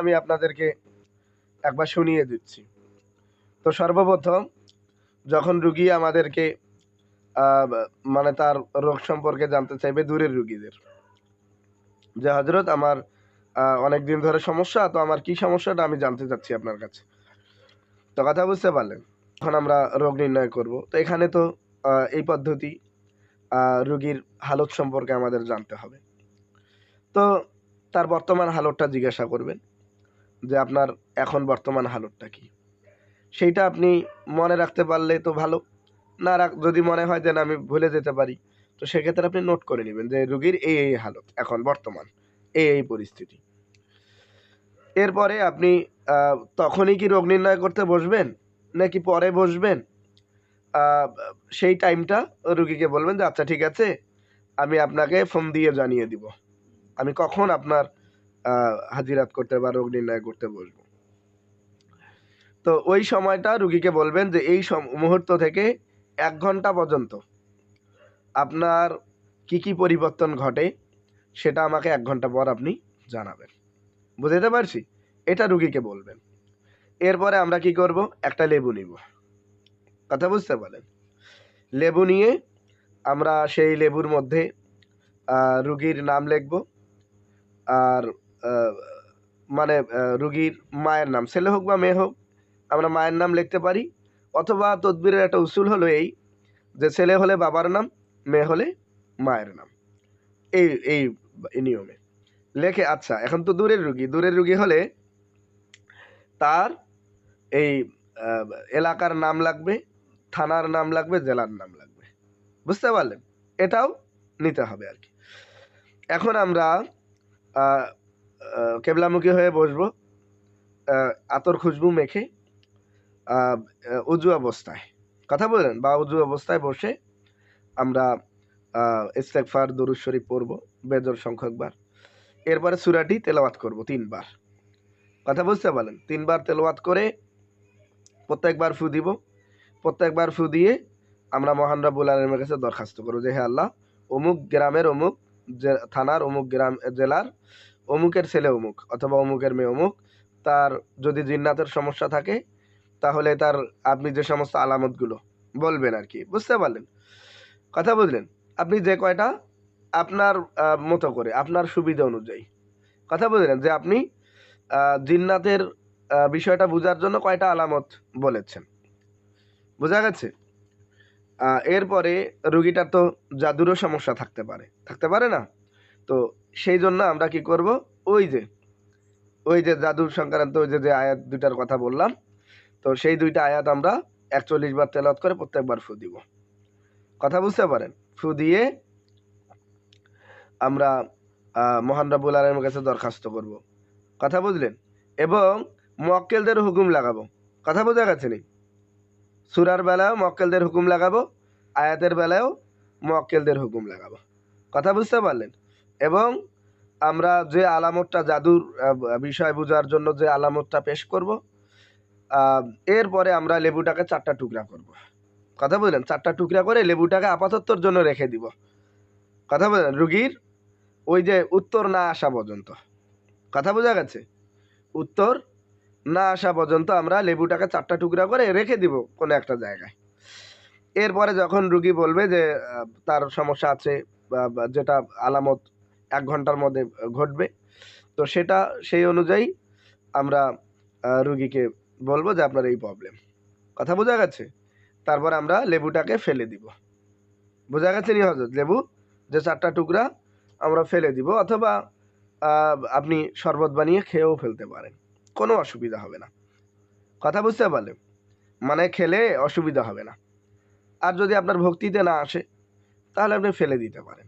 আমি আপনাদেরকে একবার শুনিয়ে দিচ্ছি। তো সর্বপ্রথম, যখন রুগী আমাদেরকে মানে তার রোগ সম্পর্কে জানতে চাইবে, দূরের রুগীদের। যে হজরত আমার অনেক দিন ধরে সমস্যা, তো আমার কি সমস্যাটা আমি জানতে চাচ্ছি আপনার কাছে। তো কথা বুঝতে পারলেন, এখন আমরা রোগ নির্ণয় করব। তো এখানে তো এই পদ্ধতি রুগীর হালত সম্পর্কে আমাদের জানতে হবে। তো তার বর্তমান হালতটা জিজ্ঞাসা করবেন। যে আপনার এখন বর্তমান হালতটা কি? সেইটা আপনি মনে রাখতে পারলে তো ভালো। না রাখ, যদি মনে হয় যে না, আমি ভুলে যেতে পারি, তো সেক্ষেত্রে আপনি নোট করে নেবেন যে রুগীর এই এই হালত, এখন বর্তমান, এই এই পরিস্থিতি। এরপরে আপনি তখনই কি রোগ নির্ণয় করতে বসবেন? নাকি পরে বসবেন? সেই টাইমটা রুগীকে বলবেন যে আচ্ছা ঠিক আছে, আমি আপনাকে ফোন দিয়ে জানিয়ে দিব। আমি কখন আপনার হাজিরাত করতে বা রোগ নির্ণয় করতে বসবো। তো ওই সময়টা রুগীকে বলবেন যে এই মুহূর্ত থেকে এক ঘণ্টা পর্যন্ত আপনার কি কি পরিবর্তন ঘটে সেটা আমাকে এক ঘণ্টা পর আপনি জানাবেন। বুঝতে পারছি? এটা রুগীকে বলবেন। এরপরে আমরা কি করব? একটা লেবু নিব। কথা বুঝতে পারেন লেবু নিয়ে আমরা সেই লেবুর মধ্যে রুগীর নাম লিখব। আর মানে রুগীর মায়ের নাম। ছেলে হোক বা মেয়ে হোক, আমরা মায়ের নাম লিখতে পারি। অথবা তদবিরের একটা উসুল হলো এই যে, ছেলে হলে বাবার নাম, মেয়ে হলে মায়ের নাম। এই এই নিয়মে। লেখে আচ্ছা এখন তো দূরের রুগী। দূরের রুগী হলে তার এই এলাকার নাম লাগবে, থানার নাম লাগবে, জেলার নাম লাগবে। বুঝতে পারলেন? এটাও নিতে হবে আর কি। এখন আমরা কেবলামুখী হয়ে বসবো। আতর খুশবু মেখে উজু অবস্থায়। কথা বলেন বা উজু অবস্থায় বসে আমরা ইস্তেকফার দরুদ শরীফ পড়ব বেজর সংখ্যকবার এরপরে সুরাটি তেলাওয়াত করব তিনবার। কথা বুঝতে পারলেন? তিনবার তেলাওয়াত করে প্রত্যেকবার ফু দিব। প্রত্যেকবার ফু দিয়ে আমরা মহান রাবুল আলমের কাছে দরখাস্ত করব যে, হে আল্লাহ, অমুক গ্রামের অমুক থানার অমুক গ্রাম, জেলার অমুকের ছেলে অমুক অথবা অমুকের মেয়ে অমুক, তার যদি জিন্নাতের সমস্যা থাকে, তাহলে তার আপনি যে সমস্ত আলামতগুলো বলবেন আর কি, বুঝতে পারলেন? কথা বুঝলেন? আপনি যে কয়টা আপনার মতো করে, আপনার সুবিধা অনুযায়ী। কথা বুঝলেন? যে আপনি জিন্নাতের বিষয়টা বোঝার জন্য কয়টা আলামত বলেছেন। বোঝা গেছে? এরপরে রুগীটার তো জাদুরও সমস্যা থাকতে পারে। থাকতে পারে না? তো সেই জন্য আমরা কি করব? ওই যে ওই যে জাদু সংক্রান্ত ওই যে যে আয়াত দুইটার কথা বললাম, তো সেই দুইটা আয়াত আমরা একচল্লিশ বার তেলত করে প্রত্যেকবার ফু দিব। কথা বুঝতে পারেন? ফু দিয়ে আমরা মহান রাবুল আলমের কাছে দরখাস্ত করব। কথা বুঝলেন? এবং মক্কেলদের হুকুম লাগাবো। কথা বোঝা গেছে নি? সুরার বেলায়ও মক্কেলদের হুকুম লাগাবো, আয়াতের বেলায়ও মক্কেলদের হুকুম লাগাবো। কথা বুঝতে পারলেন? এবং আমরা যে আলামতটা জাদুর বিষয় বোঝার জন্য যে আলামতটা পেশ করব এরপরে আমরা লেবুটাকে চারটা টুকরা করব। কথা বললেন? চারটা টুকরা করে লেবুটাকে আপাততর জন্য রেখে দিব। কথা বললেন? রুগীর, ওই যে উত্তর না আসা পর্যন্ত। কথা বোঝা গেছে? উত্তর না আসা পর্যন্ত আমরা লেবুটাকে চারটা টুকরা করে রেখে দিব কোনো একটা জায়গায়। এরপরে যখন রুগী বলবে যে তার সমস্যা আছে যেটা আলামত এক ঘণ্টার মধ্যে ঘটবে। তো সেটা, সেই অনুযায়ী আমরা রুগীকে বলব যে আপনার এই প্রবলেম কথা বোঝা গেছে? তারপর আমরা লেবুটাকে ফেলে দিব। বোঝা গেছে নি হজরত? লেবু যে চারটা টুকরা আমরা ফেলে দিব, অথবা আপনি শরবত বানিয়ে খেয়েও ফেলতে পারেন। কোনো অসুবিধা হবে না। কথা বুঝতে পারলেন? মানে খেলে অসুবিধা হবে না। আর যদি আপনার ভক্তিতে না আসে, তাহলে আপনি ফেলে দিতে পারেন।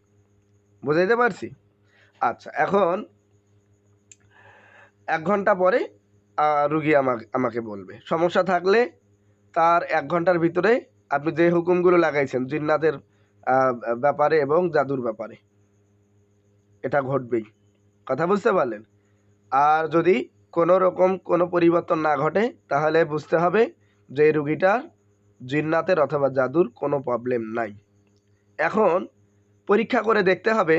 বুঝাইতে পারছি? আচ্ছা এখন এক ঘণ্টা পরে রুগী আমাকে আমাকে বলবে। সমস্যা থাকলে তার এক ঘণ্টার ভিতরে আপনি যে হুকুমগুলো লাগাইছেন, জিন্নাতের ব্যাপারে এবং জাদুর ব্যাপারে, এটা ঘটবেই। কথা বুঝতে পারলেন? আর যদি কোনো রকম কোনো পরিবর্তন না ঘটে, তাহলে বুঝতে হবে যে রুগীটার জিন্নাতের অথবা জাদুর কোনো প্রবলেম নাই। এখন পরীক্ষা করে দেখতে হবে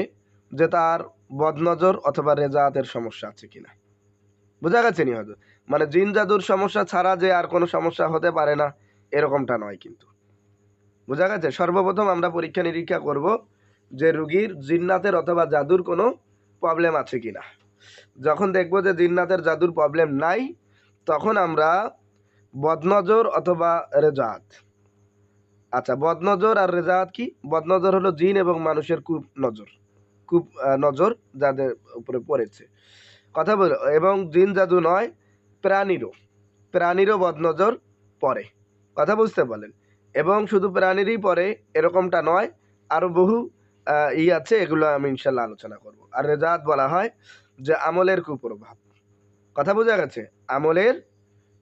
যে তার বদনজর অথবা রেজাতের সমস্যা আছে কিনা? বোঝা গেছে নি হয়তো? মানে জিন জাদুর সমস্যা ছাড়া যে আর কোনো সমস্যা হতে পারে না, এরকমটা নয় কিন্তু। বোঝা গেছে? সর্বপ্রথম আমরা পরীক্ষা নিরীক্ষা করব যে রুগীর জিন্নাতের অথবা জাদুর কোনো প্রবলেম আছে কি না যখন দেখব যে জিন্নাতের জাদুর প্রবলেম নাই, তখন আমরা বদনজর অথবা রেজাত। আচ্ছা বদনজর আর রেজাত কি? বদনজর হলো জিন এবং মানুষের কূপ নজর আহ, নজর যাদের উপরে পড়েছে। কথা বল এবং জিন জাদু নয় প্রাণীরও। প্রাণীরও বদনজর পড়ে। কথা বুঝতে পারলেন? এবং শুধু প্রাণীরই পরে এরকমটা নয় আরও বহু ই আছে এগুলো আমি ইনশাল্লাহ আলোচনা করব। আর রেজাত বলা হয় যে আমলের কুপ্রভাব। কথা বোঝা গেছে? আমলের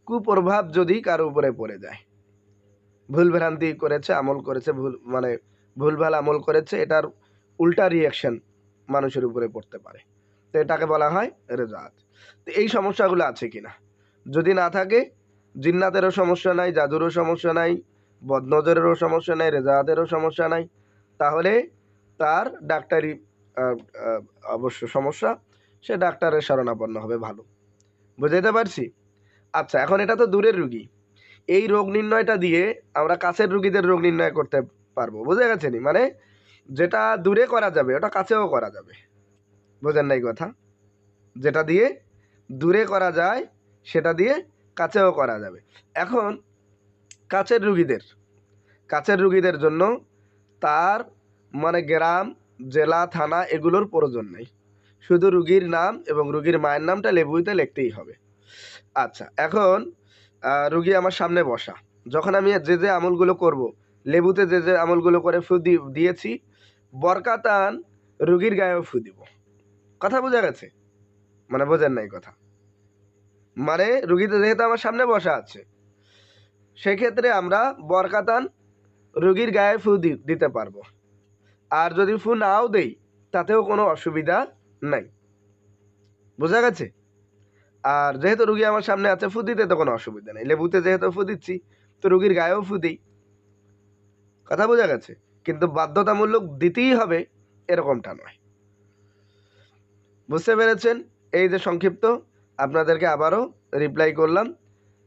কুপ্রভাব যদি কারও উপরে পড়ে যায়। ভুল ভ্রান্তি করেছে আমল করেছে ভুল মানে ভুলভাল আমল করেছে এটার উল্টা রিয়াকশন মানুষের উপরে পড়তে পারে। তো এটাকে বলা হয় রেজাত। তো এই সমস্যাগুলো আছে কি না যদি না থাকে, জিন্নাতেরও সমস্যা নাই, জাদুরও সমস্যা নাই, বদনজরেরও সমস্যা নাই, রেজাতেরও সমস্যা নাই, তাহলে তার ডাক্তারি অবশ্য সমস্যা, সে ডাক্তারের শরণাপন্ন হবে ভালো। বুঝাইতে পারছি? আচ্ছা এখন এটা তো দূরের রুগী। এই রোগ নির্ণয়টা দিয়ে আমরা কাছের রুগীদের রোগ নির্ণয় করতে পারব। বুঝে গেছে নি? মানে যেটা দূরে করা যাবে, ওটা কাছেও করা যাবে। বোঝেন নাই কথা? যেটা দিয়ে দূরে করা যায়, সেটা দিয়ে কাছেও করা যাবে। এখন, কাছের রুগীদের কাছের রুগীদের জন্য তার মানে গ্রাম, জেলা, থানা এগুলোর প্রয়োজন নেই। শুধু রুগীর নাম এবং রুগীর মায়ের নামটা লেবুইতে লিখতেই হবে। আচ্ছা এখন রুগী আমার সামনে বসা। যখন আমি যে যে আমলগুলো করব, লেবুতে যে যে আমলগুলো করে ফু দিয়েছি বরকাতান রুগীর গায়েও ফু দিব। কথা বোঝা গেছে? মানে বোঝেন নাই কথা। মানে রুগীতে যেহেতু আমার সামনে বসা আছে, সেক্ষেত্রে আমরা বরকাতান রুগীর গায়ে ফু দিতে পারব। আর যদি ফু নাও দেই, তাতেও কোনো অসুবিধা নাই। বোঝা গেছে? আর যেহেতু রুগী আমার সামনে আছে, ফু দিতে তো কোনো অসুবিধা নেই। লেবুতে যেহেতু ফু দিচ্ছি, তো রুগীর গায়েও ফু দিই। কথা বোঝা গেছে? কিন্তু বাধ্যতামূলক দিতেই হবে এরকমটা নয়। বুঝতে পেরেছেন? এই যে সংক্ষিপ্ত, আপনাদেরকে আবারও রিপ্লাই করলাম।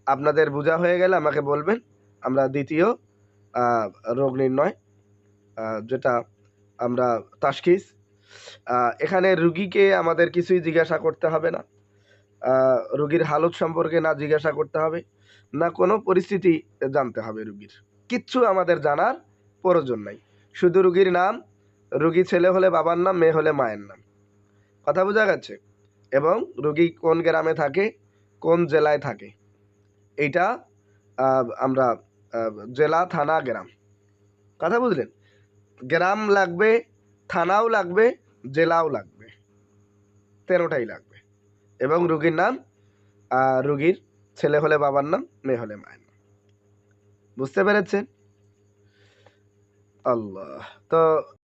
আপনাদের বোঝা হয়ে গেলে আমাকে বলবেন, আমরা দ্বিতীয় রোগ নির্ণয় যেটা আমরা তাস্কিস এখানে রুগীকে আমাদের কিছুই জিজ্ঞাসা করতে হবে না। রুগীর হালত সম্পর্কে না জিজ্ঞাসা করতে হবে, না কোনো পরিস্থিতি জানতে হবে রুগীর। কিচ্ছু আমাদের জানার প্রয়োজন নাই। শুধু রুগীর নাম, রুগী ছেলে হলে বাবার নাম, মেয়ে হলে মায়ের নাম। কথা বোঝা গেছে? এবং রুগী কোন গ্রামে থাকে, কোন জেলায় থাকে? এইটা আমরা জেলা, থানা, গ্রাম। কথা বুঝলেন? গ্রাম লাগবে, থানাও লাগবে, জেলাও লাগবে। তেরোটাই লাগবে। এবং রুগীর নাম রুগীর ছেলে হলে বাবার নাম, মেয়ে হলে মায়ের নাম। বুঝতে পেরেছেন? আল্লাহ তো